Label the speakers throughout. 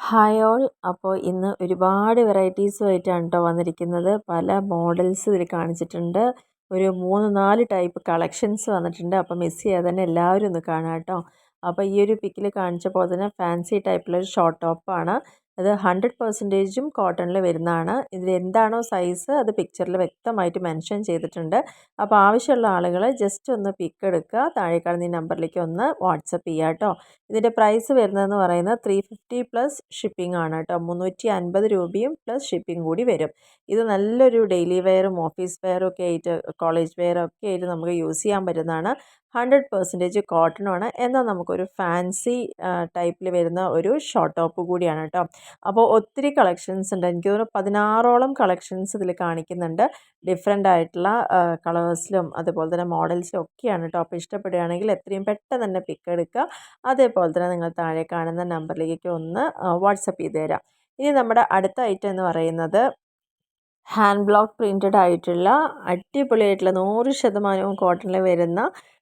Speaker 1: Hi all അപ്പോൾ ഇന്ന് ഒരുപാട് വെറൈറ്റീസുമായിട്ടാണ് കേട്ടോ വന്നിരിക്കുന്നത്. പല മോഡൽസ് ഇതിൽ കാണിച്ചിട്ടുണ്ട്. ഒരു മൂന്ന് നാല് ടൈപ്പ് കളക്ഷൻസ് വന്നിട്ടുണ്ട്. അപ്പോൾ മിസ് ചെയ്യാതെ തന്നെ എല്ലാവരും ഒന്ന് കാണാം കേട്ടോ അപ്പോൾ ഈ ഒരു പിക്കിൽ കാണിച്ച പോലെ തന്നെ ഫാൻസി ടൈപ്പിലൊരു ഷോർട്ട് ടോപ്പാണ് അത് ഹൺഡ്രഡ് പെർസെന്റേജും കോട്ടണിൽ വരുന്നതാണ്. ഇതിൽ എന്താണോ സൈസ് അത് പിക്ചറിൽ വ്യക്തമായിട്ട് മെൻഷൻ ചെയ്തിട്ടുണ്ട്. അപ്പോൾ ആവശ്യമുള്ള ആളുകൾ ജസ്റ്റ് ഒന്ന് പിക്ക് എടുക്കുക. താഴെ കാണുന്ന ഈ നമ്പറിലേക്ക് ഒന്ന് വാട്സപ്പ് ചെയ്യുക കേട്ടോ. ഇതിന്റെ പ്രൈസ് വരുന്നതെന്ന് പറയുന്നത് ത്രീ ഫിഫ്റ്റി പ്ലസ് ഷിപ്പിംഗ് ആണ് കേട്ടോ. മുന്നൂറ്റി അൻപത് രൂപയും പ്ലസ് ഷിപ്പിംഗ് കൂടി വരും. ഇത് നല്ലൊരു ഡെയിലി വെയറും ഓഫീസ് വെയറും ഒക്കെ ആയിട്ട് കോളേജ് വെയറും ഒക്കെ ആയിട്ട് നമുക്ക് യൂസ് ചെയ്യാൻ പറ്റുന്നതാണ്. ഹൺഡ്രഡ് പെർസെന്റേജ് കോട്ടണുമാണ് എന്നാൽ നമുക്കൊരു ഫാൻസി ടൈപ്പിൽ വരുന്ന ഒരു ഷോർട്ട് ടോപ്പ് കൂടിയാണ് കേട്ടോ. അപ്പോൾ ഒത്തിരി കളക്ഷൻസ് ഉണ്ട്. എനിക്ക് തോന്നുന്നു പതിനാറോളം കളക്ഷൻസ് ഇതിൽ കാണിക്കുന്നുണ്ട്. ഡിഫറെന്റ് ആയിട്ടുള്ള കളേഴ്സിലും അതുപോലെ തന്നെ മോഡൽസിലും ഒക്കെയാണ് കേട്ടോ. അപ്പോൾ ഇഷ്ടപ്പെടുകയാണെങ്കിൽ എത്രയും പെട്ടെന്ന് തന്നെ പിക്ക് എടുക്കുക. അതേപോലെ തന്നെ നിങ്ങൾ താഴെ കാണുന്ന നമ്പറിലേക്ക് ഒന്ന് വാട്സപ്പ് ചെയ്ത് തരാം. ഇനി നമ്മുടെ അടുത്ത ഐറ്റം എന്ന് പറയുന്നത് ഹാൻഡ് ബ്ലോക്ക് പ്രിന്റഡ് ആയിട്ടുള്ള അടിപൊളിയായിട്ടുള്ള നൂറ് ശതമാനവും കോട്ടണിൽ വരുന്ന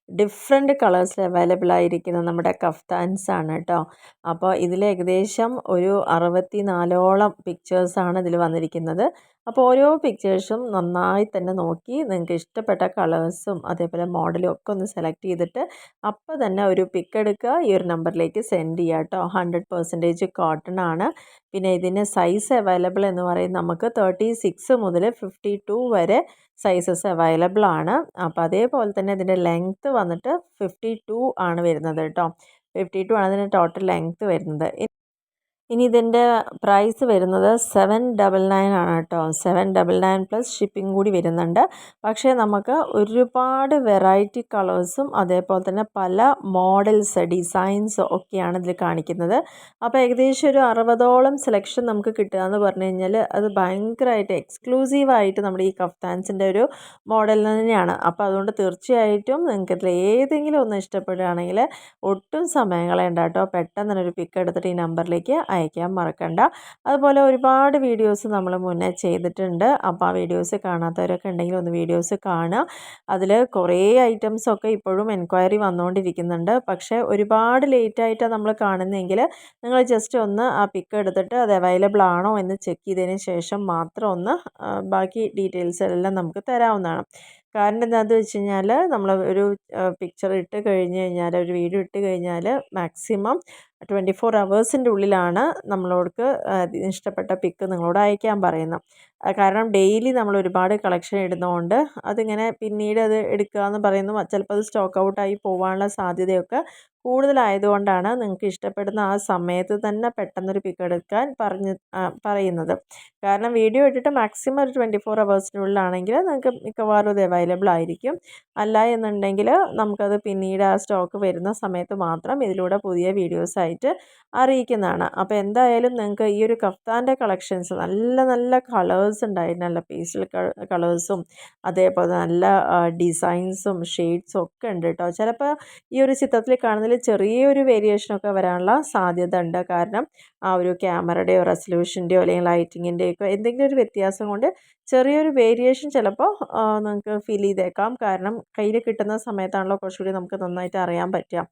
Speaker 1: ഡിഫറെന്റ് കളേഴ്സിൽ അവൈലബിൾ ആയിരിക്കുന്ന നമ്മുടെ കഫ്താൻസ് ആണ് കേട്ടോ അപ്പോൾ ഇതിൽ ഏകദേശം ഒരു അറുപത്തി നാലോളം പിക്ചേഴ്സാണ് ഇതിൽ വന്നിരിക്കുന്നത്. അപ്പോൾ ഓരോ പിക്ചേഴ്സും നന്നായി തന്നെ നോക്കി നിങ്ങൾക്ക് ഇഷ്ടപ്പെട്ട കളേഴ്സും അതേപോലെ മോഡലും ഒക്കെ ഒന്ന് സെലക്ട് ചെയ്തിട്ട് അപ്പോൾ തന്നെ ഒരു പിക്ക് എടുക്കുക. ഈ ഒരു നമ്പറിലേക്ക് സെൻഡ് ചെയ്യുക കേട്ടോ. ഹൺഡ്രഡ് പെർസെന്റേജ് കോട്ടൺ ആണ്. പിന്നെ ഇതിന് സൈസ് അവൈലബിൾ എന്ന് പറയുന്നത് നമുക്ക് തേർട്ടി സിക്സ് മുതൽ ഫിഫ്റ്റി ടു വരെ സൈസസ് അവൈലബിൾ ആണ്. അപ്പോൾ അതേപോലെ തന്നെ ഇതിന്റെ ലെങ്ത്ത് വന്നിട്ട് ഫിഫ്റ്റി ടു ആണ് വരുന്നത് കേട്ടോ. ഫിഫ്റ്റി ടു ആണ് ഇതിന്റെ ടോട്ടൽ ലെങ്ത്ത് വരുന്നത്. ഇനി ഇതിന്റെ പ്രൈസ് വരുന്നത് സെവൻ ഡബിൾ നയൻ ആണ് കേട്ടോ. Seven double nine plus shipping കൂടി വരുന്നുണ്ട്. പക്ഷേ നമുക്ക് ഒരുപാട് വെറൈറ്റി കളേഴ്സും അതേപോലെ തന്നെ പല മോഡൽസ് ഡിസൈൻസ് ഒക്കെയാണ് ഇതിൽ കാണിക്കുന്നത്. അപ്പോൾ ഏകദേശം ഒരു അറുപതോളം സെലക്ഷൻ നമുക്ക് കിട്ടുക എന്ന് പറഞ്ഞു കഴിഞ്ഞാൽ അത് ഭയങ്കരമായിട്ട് എക്സ്ക്ലൂസീവായിട്ട് നമ്മുടെ ഈ കഫ്താൻസിന്റെ ഒരു മോഡൽ തന്നെയാണ്. അപ്പോൾ അതുകൊണ്ട് തീർച്ചയായിട്ടും നിങ്ങൾക്ക് ഇതിൽ ഏതെങ്കിലും ഒന്ന് ഇഷ്ടപ്പെടുകയാണെങ്കിൽ ഒട്ടും സമയം കളയണ്ട കേട്ടോ. പെട്ടെന്ന് തന്നെ ഒരു പിക്ക് എടുത്തിട്ട് ഈ നമ്പറിലേക്ക് അയക്കാൻ മറക്കണ്ട. അതുപോലെ ഒരുപാട് വീഡിയോസ് നമ്മൾ മുന്നേ ചെയ്തിട്ടുണ്ട്. അപ്പോൾ ആ വീഡിയോസ് കാണാത്തവരൊക്കെ ഉണ്ടെങ്കിൽ ഒന്ന് വീഡിയോസ് കാണുക. അതിൽ കുറേ ഐറ്റംസൊക്കെ ഇപ്പോഴും എൻക്വയറി വന്നുകൊണ്ടിരിക്കുന്നുണ്ട് പക്ഷേ ഒരുപാട് ലേറ്റായിട്ടാണ് നമ്മൾ കാണുന്നതെങ്കിൽ നിങ്ങൾ ജസ്റ്റ് ഒന്ന് ആ പിക്ക് എടുത്തിട്ട് അത് അവൈലബിൾ ആണോ എന്ന് ചെക്ക് ചെയ്തതിന് ശേഷം മാത്രം ഒന്ന് ബാക്കി ഡീറ്റെയിൽസ് എല്ലാം നമുക്ക് തരാവുന്നതാണ്. കാരണം എന്താണെന്ന് വെച്ച് കഴിഞ്ഞാൽ നമ്മൾ ഒരു പിക്ചർ ഇട്ട് കഴിഞ്ഞ് കഴിഞ്ഞാൽ ഒരു വീഡിയോ ഇട്ട് കഴിഞ്ഞാൽ മാക്സിമം ട്വന്റി ഫോർ അവേഴ്സിന്റെ ഉള്ളിലാണ് നമ്മളോർക്ക് ഇഷ്ടപ്പെട്ട പിക്ക് നിങ്ങളോട് അയക്കാൻ പറയുന്നത്. കാരണം ഡെയിലി നമ്മൾ ഒരുപാട് കളക്ഷൻ ഇടുന്നതുകൊണ്ട് അതിങ്ങനെ പിന്നീട് അത് എടുക്കുക എന്ന് പറയുന്നു. ചിലപ്പോൾ അത് സ്റ്റോക്ക് ഔട്ടായി പോകാനുള്ള സാധ്യതയൊക്കെ കൂടുതലായതുകൊണ്ടാണ് നിങ്ങൾക്ക് ഇഷ്ടപ്പെടുന്ന ആ സമയത്ത് തന്നെ പെട്ടെന്നൊരു പിക്ക് എടുക്കാൻ പറഞ്ഞ് പറയുന്നത്. കാരണം വീഡിയോ ഇട്ടിട്ട് മാക്സിമം ഒരു ട്വന്റി ഫോർ അവേഴ്സിനുള്ളിലാണെങ്കിൽ നിങ്ങൾക്ക് മിക്കവാറും അത് അവൈലബിൾ ആയിരിക്കും. അല്ല എന്നുണ്ടെങ്കിൽ നമുക്കത് പിന്നീട് ആ സ്റ്റോക്ക് വരുന്ന സമയത്ത് മാത്രം ഇതിലൂടെ പുതിയ വീഡിയോസ് ആയിട്ട് അറിയിക്കുന്നതാണ്. അപ്പോൾ എന്തായാലും നിങ്ങൾക്ക് ഈ ഒരു കഫ്താന്റെ കളക്ഷൻസ് നല്ല നല്ല കളേഴ്സ് ഉണ്ടായിരുന്നു നല്ല പേസ്റ്റൽ കളേഴ്സും അതേപോലെ നല്ല ഡിസൈൻസും ഷെയ്ഡ്സും ഒക്കെ ഉണ്ട് കേട്ടോ ചിലപ്പോൾ ഈ ഒരു ചിത്രത്തിൽ കാണുന്നതിൽ ചെറിയൊരു വേരിയേഷനൊക്കെ വരാനുള്ള സാധ്യത ഉണ്ട്. കാരണം ആ ഒരു ക്യാമറയുടെയോ റെസൊല്യൂഷന്റെയോ അല്ലെങ്കിൽ ലൈറ്റിങ്ങിന്റെയൊക്കെ എന്തെങ്കിലും ഒരു വ്യത്യാസം കൊണ്ട് ചെറിയൊരു വേരിയേഷൻ ചിലപ്പോൾ നിങ്ങൾക്ക് ഫീൽ ചെയ്തേക്കാം. കാരണം കയ്യിൽ കിട്ടുന്ന സമയത്താണല്ലോ കുറച്ചുകൂടി നമുക്ക് നന്നായിട്ട് അറിയാൻ പറ്റുക.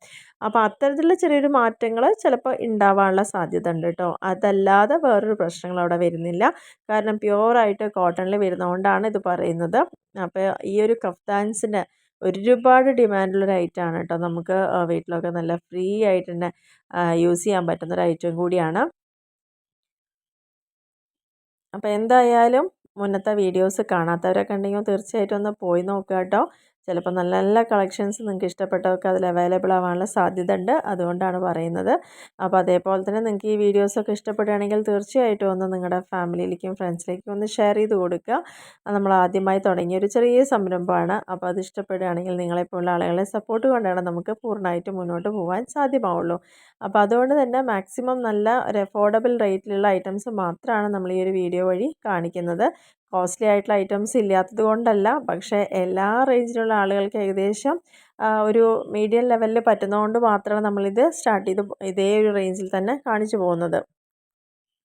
Speaker 1: അപ്പോൾ അത്തരത്തിലുള്ള ചെറിയൊരു മാറ്റങ്ങൾ ചിലപ്പോൾ ഉണ്ടാവാനുള്ള സാധ്യത ഉണ്ട് കേട്ടോ അതല്ലാതെ വേറൊരു പ്രശ്നങ്ങൾ അവിടെ വരുന്നില്ല. കാരണം പ്യുവറായിട്ട് കോട്ടണിൽ വരുന്നതുകൊണ്ടാണ് ഇത് പറയുന്നത്. അപ്പോൾ ഈ ഒരു കഫ്താൻസിന്റെ ഒരുപാട് ഡിമാൻഡുള്ള ഒരു ഐറ്റമാണ് കേട്ടോ നമുക്ക് വീട്ടിലൊക്കെ നല്ല ഫ്രീ ആയിട്ട് തന്നെ യൂസ് ചെയ്യാൻ പറ്റുന്ന ഒരു ഐറ്റം കൂടിയാണ്. അപ്പോൾ എന്തായാലും മുന്നത്തെ വീഡിയോസ് കാണാത്തവരൊക്കെ ഉണ്ടെങ്കിൽ തീർച്ചയായിട്ടും ഒന്ന് പോയി നോക്കുക കേട്ടോ. ചിലപ്പോൾ നല്ല നല്ല കളക്ഷൻസ് നിങ്ങൾക്ക് ഇഷ്ടപ്പെട്ടവർക്ക് അതിൽ അവൈലബിൾ ആവാനുള്ള സാധ്യത ഉണ്ട് അതുകൊണ്ടാണ് പറയുന്നത്. അപ്പോൾ അതേപോലെ തന്നെ നിങ്ങൾക്ക് ഈ വീഡിയോസൊക്കെ ഇഷ്ടപ്പെടുകയാണെങ്കിൽ തീർച്ചയായിട്ടും ഒന്ന് നിങ്ങളുടെ ഫാമിലിയിലേക്കും ഫ്രണ്ട്സിലേക്കും ഒന്ന് ഷെയർ ചെയ്ത് കൊടുക്കുക. നമ്മൾ ആദ്യമായി തുടങ്ങിയ ഒരു ചെറിയ സംരംഭമാണ്. അപ്പോൾ അത് ഇഷ്ടപ്പെടുകയാണെങ്കിൽ നിങ്ങളെപ്പോലുള്ള ആളുകളെ സപ്പോർട്ട് കൊണ്ടാണ് നമുക്ക് പൂർണമായിട്ട് മുന്നോട്ട് പോകാൻ സാധ്യമാവുള്ളൂ. അപ്പോൾ അതുകൊണ്ട് തന്നെ മാക്സിമം നല്ല ഒരു അഫോർഡബിൾ റേറ്റിലുള്ള ഐറ്റംസ് മാത്രമാണ് നമ്മൾ ഈ ഒരു വീഡിയോ വഴി കാണിക്കുന്നത്. കോസ്റ്റ്ലി ആയിട്ടുള്ള ഐറ്റംസ് ഇല്ലാത്തത് കൊണ്ടല്ല. പക്ഷേ എല്ലാ റേഞ്ചിലുള്ള ആളുകൾക്ക് ഏകദേശം ഒരു മീഡിയം ലെവലിൽ പറ്റുന്നതുകൊണ്ട് മാത്രമാണ് നമ്മളിത് സ്റ്റാർട്ട് ചെയ്ത് ഇതേ ഒരു റേഞ്ചിൽ തന്നെ കാണിച്ചു പോകുന്നത്.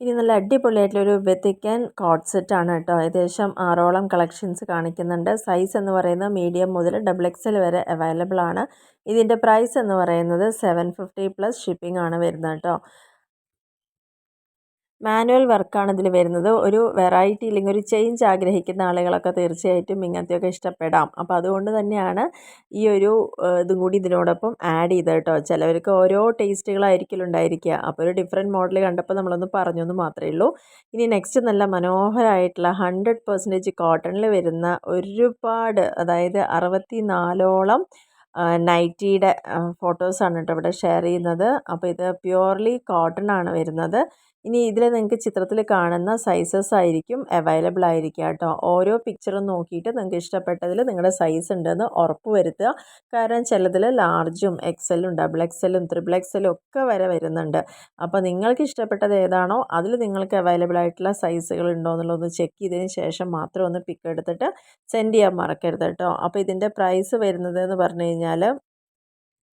Speaker 1: ഇനി നല്ല അടിപൊളിയായിട്ടുള്ളൊരു വെത്തിക്കൻ കോട്ട് ആണ് കേട്ടോ. ഏകദേശം ആറോളം കളക്ഷൻസ് കാണിക്കുന്നുണ്ട്. സൈസ് എന്ന് പറയുന്നത് മീഡിയം മുതൽ ഡബിൾ എക്സൽ വരെ അവൈലബിൾ ആണ്. ഇതിന്റെ പ്രൈസ് എന്ന് പറയുന്നത് സെവൻ ഫിഫ്റ്റി പ്ലസ് ഷിപ്പിംഗ് ആണ് വരുന്നത് കേട്ടോ. മാനുവൽ വർക്കാണ് ഇതിൽ വരുന്നത്. ഒരു വെറൈറ്റി ഇല്ലെങ്കിൽ ഒരു ചേഞ്ച് ആഗ്രഹിക്കുന്ന ആളുകളൊക്കെ തീർച്ചയായിട്ടും ഇങ്ങനത്തെയൊക്കെ ഇഷ്ടപ്പെടാം. അപ്പോൾ അതുകൊണ്ട് തന്നെയാണ് ഈ ഒരു ഇതും കൂടി ഇതിനോടൊപ്പം ആഡ് ചെയ്തത് കേട്ടോ. ചിലവർക്ക് ഓരോ ടേസ്റ്റുകളായിരിക്കും ഉണ്ടായിരിക്കുക. അപ്പോൾ ഒരു ഡിഫറെന്റ് മോഡൽ കണ്ടപ്പോൾ നമ്മളൊന്ന് പറഞ്ഞു എന്ന് മാത്രമേ ഉള്ളൂ. ഇനി നെക്സ്റ്റ് നല്ല മനോഹരമായിട്ടുള്ള ഹൺഡ്രഡ് പെർസെന്റേജ് കോട്ടണിൽ വരുന്ന ഒരുപാട് അതായത് അറുപത്തി നാലോളം നൈറ്റിയുടെ ഫോട്ടോസാണ് കേട്ടോ ഇവിടെ ഷെയർ ചെയ്യുന്നത്. അപ്പോൾ ഇത് പ്യുവർലി കോട്ടൺ ആണ് വരുന്നത്. ഇനി ഇതിൽ നിങ്ങൾക്ക് ചിത്രത്തിൽ കാണുന്ന സൈസസ് ആയിരിക്കും അവൈലബിൾ ആയിരിക്കുക കേട്ടോ ഓരോ പിക്ചറും നോക്കിയിട്ട് നിങ്ങൾക്ക് ഇഷ്ടപ്പെട്ടതിൽ നിങ്ങളുടെ സൈസ് ഉണ്ടെന്ന് ഉറപ്പ് വരുത്തുക. കാരണം ചിലതിൽ ലാർജും എക്സലും ഡബിൾ എക്സലും ത്രിബിൾ എക്സലും ഒക്കെ വരെ വരുന്നുണ്ട്. അപ്പോൾ നിങ്ങൾക്ക് ഇഷ്ടപ്പെട്ടത് ഏതാണോ അതിൽ നിങ്ങൾക്ക് അവൈലബിൾ ആയിട്ടുള്ള സൈസുകൾ ഉണ്ടോ എന്നുള്ളതൊന്ന് ചെക്ക് ചെയ്തതിന് ശേഷം മാത്രം ഒന്ന് പിക്ക് എടുത്തിട്ട് സെൻഡ് ചെയ്യാൻ മറക്കരുത് കേട്ടോ അപ്പോൾ ഇതിന്റെ പ്രൈസ് വരുന്നത് എന്ന് പറഞ്ഞു കഴിഞ്ഞാൽ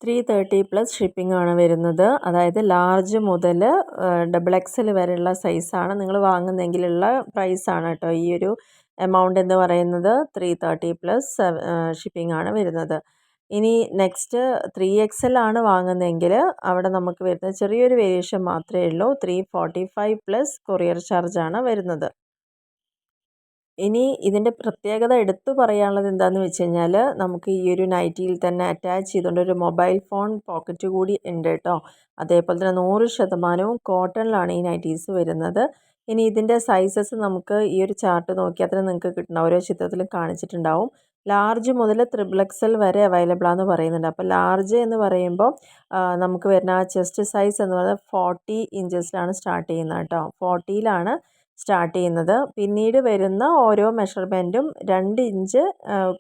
Speaker 1: ത്രീ തേർട്ടി പ്ലസ് ഷിപ്പിംഗ് ആണ് വരുന്നത്. അതായത് ലാർജ് മുതൽ ഡബിൾ എക്സൽ വരെയുള്ള സൈസാണ് നിങ്ങൾ വാങ്ങുന്നെങ്കിലുള്ള പ്രൈസാണ് കേട്ടോ ഈ ഒരു എമൗണ്ട് എന്ന് പറയുന്നത്. ത്രീ തേർട്ടി പ്ലസ് ഷിപ്പിംഗ് ആണ് വരുന്നത്. ഇനി നെക്സ്റ്റ് ത്രീ എക്സ് ആണ് വാങ്ങുന്നതെങ്കിൽ അവിടെ നമുക്ക് വരുന്നത് ചെറിയൊരു വേരിയേഷൻ മാത്രമേ ഉള്ളൂ. Three forty five plus courier charge ആണ് വരുന്നത്. ഇനി ഇതിന്റെ പ്രത്യേകത എടുത്തു പറയാനുള്ളത് എന്താണെന്ന് വെച്ച് കഴിഞ്ഞാൽ നമുക്ക് ഈ ഒരു നൈറ്റിയിൽ തന്നെ അറ്റാച്ച് ചെയ്തുകൊണ്ട് ഒരു മൊബൈൽ ഫോൺ പോക്കറ്റ് കൂടി ഉണ്ട് കേട്ടോ. അതേപോലെ തന്നെ നൂറ് ശതമാനവും കോട്ടണിലാണ് ഈ നൈറ്റീസ് വരുന്നത്. ഇനി ഇതിന്റെ സൈസസ് നമുക്ക് ഈ ഒരു ചാർട്ട് നോക്കിയാൽ തന്നെ നിങ്ങൾക്ക് കിട്ടുന്ന ഓരോ ചിത്രത്തിലും കാണിച്ചിട്ടുണ്ടാവും. ലാർജ് മുതൽ ത്രിബിൾ എക്സൽ വരെ അവൈലബിൾ ആണെന്ന് പറയുന്നുണ്ട്. അപ്പോൾ ലാർജ് എന്ന് പറയുമ്പോൾ നമുക്ക് വരുന്ന ആ ചെസ്റ്റ് സൈസ് എന്ന് പറയുന്നത് ഫോർട്ടി ഇഞ്ചസിലാണ് സ്റ്റാർട്ട് ചെയ്യുന്നത് കേട്ടോ. ഫോർട്ടിയിലാണ് സ്റ്റാർട്ട് ചെയ്യുന്നത്. പിന്നീട് വരുന്ന ഓരോ മെഷർമെന്റും രണ്ട് ഇഞ്ച്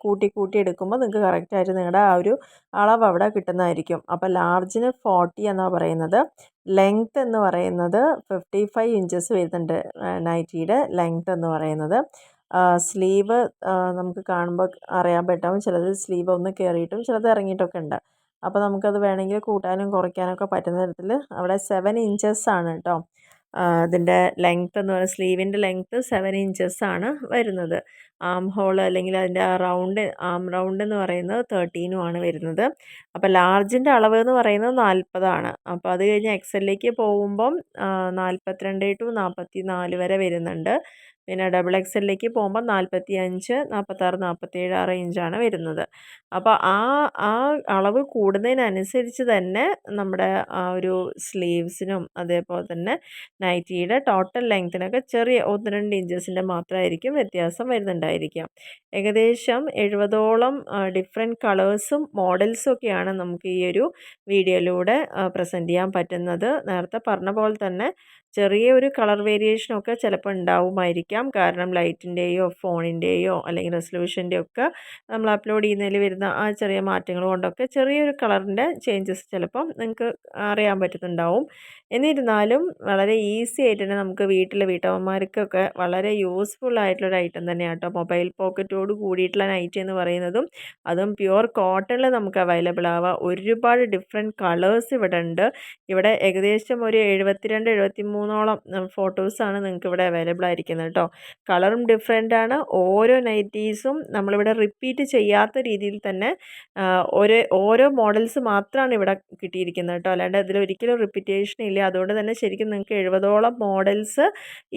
Speaker 1: കൂട്ടി കൂട്ടി എടുക്കുമ്പോൾ നിങ്ങൾക്ക് കറക്റ്റായിട്ട് നിങ്ങളുടെ ആ ഒരു അളവ് അവിടെ കിട്ടുന്നതായിരിക്കും. അപ്പോൾ ലാർജിന് ഫോർട്ടി എന്നാണ് പറയുന്നത്. ലെങ്ത് എന്ന് പറയുന്നത് ഫിഫ്റ്റി ഫൈവ് ഇഞ്ചസ് വരുന്നുണ്ട് നൈറ്റിയുടെ ലെങ്ത് എന്ന് പറയുന്നത്. സ്ലീവ് നമുക്ക് കാണുമ്പോൾ അറിയാൻ പറ്റും ചിലത് സ്ലീവ് ഒന്ന് കയറിയിട്ടും ചിലത് ഇറങ്ങിയിട്ടൊക്കെ ഉണ്ട്. അപ്പോൾ നമുക്കത് വേണമെങ്കിൽ കൂട്ടാനും കുറയ്ക്കാനൊക്കെ പറ്റുന്ന തരത്തിൽ അവിടെ സെവൻ ഇഞ്ചസ് ആണ് കേട്ടോ അതിന്റെ ലെങ്ത് എന്ന് പറയുന്നത് സ്ലീവിന്റെ ലെങ്ത് സെവൻ ഇഞ്ചസ് ആണ് വരുന്നത്. ആം ഹോൾ അല്ലെങ്കിൽ അതിന്റെ ആ റൗണ്ട് ആം റൗണ്ട് എന്ന് പറയുന്നത് തേർട്ടീനും ആണ് വരുന്നത്. അപ്പോൾ ലാർജിന്റെ അളവ് എന്ന് പറയുന്നത് നാൽപ്പതാണ് അപ്പോൾ അത് കഴിഞ്ഞ് എക്സലിലേക്ക് പോകുമ്പം നാൽപ്പത്തിരണ്ട് ടു നാൽപ്പത്തി നാല് വരെ വരുന്നുണ്ട്. പിന്നെ ഡബിൾ എക്സലിലേക്ക് പോകുമ്പോൾ നാൽപ്പത്തി അഞ്ച് നാൽപ്പത്താറ് നാൽപ്പത്തേഴ് ആ റേഞ്ചാണ് വരുന്നത്. അപ്പോൾ ആ ആ അളവ് കൂടുന്നതിനനുസരിച്ച് തന്നെ നമ്മുടെ ആ ഒരു സ്ലീവ്സിനും അതേപോലെ തന്നെ നൈറ്റിയുടെ ടോട്ടൽ ലെങ്ത്തിനൊക്കെ ചെറിയ ഒന്ന് രണ്ട് ഇഞ്ചസിന്റെ മാത്രമായിരിക്കും വ്യത്യാസം വരുന്നുണ്ടായിരിക്കാം ഏകദേശം എഴുപതോളം ഡിഫറെന്റ് കളേഴ്സും മോഡൽസും ഒക്കെയാണ് നമുക്ക് ഈ ഒരു വീഡിയോയിലൂടെ പ്രസന്റ് ചെയ്യാൻ പറ്റുന്നത്. നേരത്തെ പറഞ്ഞ പോലെ തന്നെ ചെറിയ ഒരു കളർ വേരിയേഷനൊക്കെ ചിലപ്പോൾ ഉണ്ടാവുമായിരിക്കാം. കാരണം ലൈറ്റിന്റെയോ ഫോണിന്റെയോ അല്ലെങ്കിൽ റെസൊല്യൂഷന്റെയോ ഒക്കെ നമ്മൾ അപ്ലോഡ് ചെയ്യുന്നതിൽ വരുന്ന ആ ചെറിയ മാറ്റങ്ങൾ കൊണ്ടൊക്കെ ചെറിയൊരു കളറിന്റെ ചേഞ്ചസ് ചിലപ്പം നിങ്ങൾക്ക് അറിയാൻ പറ്റുന്നുണ്ടാവും. എന്നിരുന്നാലും വളരെ ഈസി ആയിട്ട് തന്നെ നമുക്ക് വീട്ടിലെ വീട്ടമ്മമാർക്കൊക്കെ വളരെ യൂസ്ഫുൾ ആയിട്ടുള്ളൊരു ഐറ്റം തന്നെയാണ് മൊബൈൽ പോക്കറ്റോട് കൂടിയിട്ടുള്ള നൈറ്റി എന്ന് പറയുന്നതും അതും പ്യുവർ കോട്ടണിൽ നമുക്ക് അവൈലബിൾ ആവുക ഒരുപാട് ഡിഫറെന്റ് കളേഴ്സ് ഇവിടെ ഉണ്ട്. ഇവിടെ ഏകദേശം ഒരു എഴുപത്തിരണ്ട് എഴുപത്തി മൂന്നോളം ഫോട്ടോസാണ് നിങ്ങൾക്ക് ഇവിടെ അവൈലബിൾ ആയിരിക്കുന്നത് കേട്ടോ. കളറും ഡിഫറെന്റ് ആണ്. ഓരോ നൈറ്റീസും നമ്മളിവിടെ റിപ്പീറ്റ് ചെയ്യാത്ത രീതിയിൽ തന്നെ ഓരോ ഓരോ മോഡൽസ് മാത്രമാണ് ഇവിടെ കിട്ടിയിരിക്കുന്നത് കേട്ടോ. അല്ലാണ്ട് അതിൽ ഒരിക്കലും റിപ്പീറ്റേഷൻ ഇല്ല. അതുകൊണ്ട് തന്നെ ശരിക്കും നിങ്ങൾക്ക് എഴുപതോളം മോഡൽസ്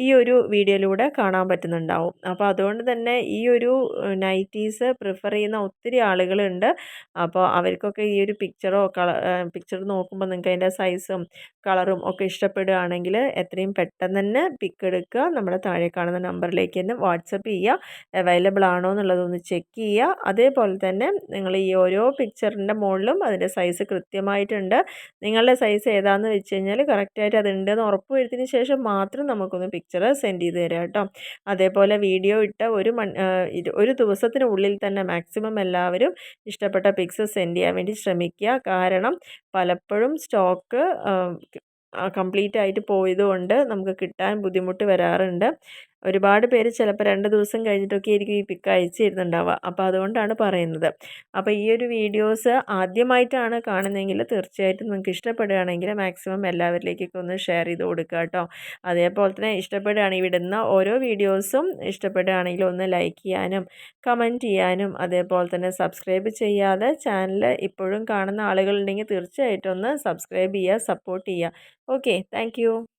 Speaker 1: ഈ ഒരു വീഡിയോയിലൂടെ കാണാൻ പറ്റുന്നുണ്ടാവും. അപ്പോൾ അതുകൊണ്ട് തന്നെ ഈ ഒരു നൈറ്റീസ് പ്രിഫർ ചെയ്യുന്ന ഒത്തിരി ആളുകളുണ്ട്. അപ്പോൾ അവർക്കൊക്കെ ഈ ഒരു പിക്ചറോ കള പിക്ചർ നോക്കുമ്പോൾ നിങ്ങൾക്ക് അതിന്റെ സൈസും കളറും ഒക്കെ ഇഷ്ടപ്പെടുകയാണെങ്കിൽ എത്രയും പെട്ടെന്ന് തന്നെ പിക്ക് എടുക്കുക. നമ്മുടെ താഴെ കാണുന്ന നമ്പറിലേക്ക് തന്നെ വാട്സപ്പ് ചെയ്യുക. അവൈലബിൾ ആണോ എന്നുള്ളതൊന്ന് ചെക്ക് ചെയ്യുക. അതേപോലെ തന്നെ നിങ്ങൾ ഈ ഓരോ പിക്ചറിന്റെ മുകളിലും അതിന്റെ സൈസ് കൃത്യമായിട്ടുണ്ട്. നിങ്ങളുടെ സൈസ് ഏതാണെന്ന് വെച്ച് കഴിഞ്ഞാൽ കറക്റ്റായിട്ട് അതുണ്ടെന്ന് ഉറപ്പ് വരുത്തിയതിന് ശേഷം മാത്രം നമുക്കൊന്ന് പിക്ചർ സെൻഡ് ചെയ്ത് തരാം കേട്ടോ. അതേപോലെ വീഡിയോ ഇട്ട ഒരു ഒരു ദിവസത്തിനുള്ളിൽ തന്നെ മാക്സിമം എല്ലാവരും ഇഷ്ടപ്പെട്ട പിക്സ് സെൻഡ് ചെയ്യാൻ വേണ്ടി ശ്രമിക്കുക. കാരണം പലപ്പോഴും സ്റ്റോക്ക് കംപ്ലീറ്റ് ആയിട്ട് പോയതുകൊണ്ട് നമുക്ക് കിട്ടാൻ ബുദ്ധിമുട്ട് വരാറുണ്ട്. ഒരുപാട് പേര് ചിലപ്പോൾ രണ്ട് ദിവസം കഴിഞ്ഞിട്ടൊക്കെ ആയിരിക്കും ഈ പിക്ക് അയച്ചു തരുന്നുണ്ടാവുക അപ്പോൾ അതുകൊണ്ടാണ് പറയുന്നത്. അപ്പോൾ ഈ ഒരു വീഡിയോസ് ആദ്യമായിട്ടാണ് കാണുന്നതെങ്കിൽ തീർച്ചയായിട്ടും നിങ്ങൾക്ക് ഇഷ്ടപ്പെടുകയാണെങ്കിൽ മാക്സിമം എല്ലാവരിലേക്കൊക്കെ ഒന്ന് ഷെയർ ചെയ്ത് കൊടുക്കുക കേട്ടോ. അതേപോലെ തന്നെ ഇഷ്ടപ്പെടുകയാണെങ്കിൽ ഇടുന്ന ഓരോ വീഡിയോസും ഇഷ്ടപ്പെടുകയാണെങ്കിൽ ഒന്ന് ലൈക്ക് ചെയ്യാനും കമന്റ് ചെയ്യാനും അതേപോലെ തന്നെ സബ്സ്ക്രൈബ് ചെയ്യാതെ ചാനൽ ഇപ്പോഴും കാണുന്ന ആളുകളുണ്ടെങ്കിൽ തീർച്ചയായിട്ടും ഒന്ന് സബ്സ്ക്രൈബ് ചെയ്യുക സപ്പോർട്ട് ചെയ്യുക. Okay thank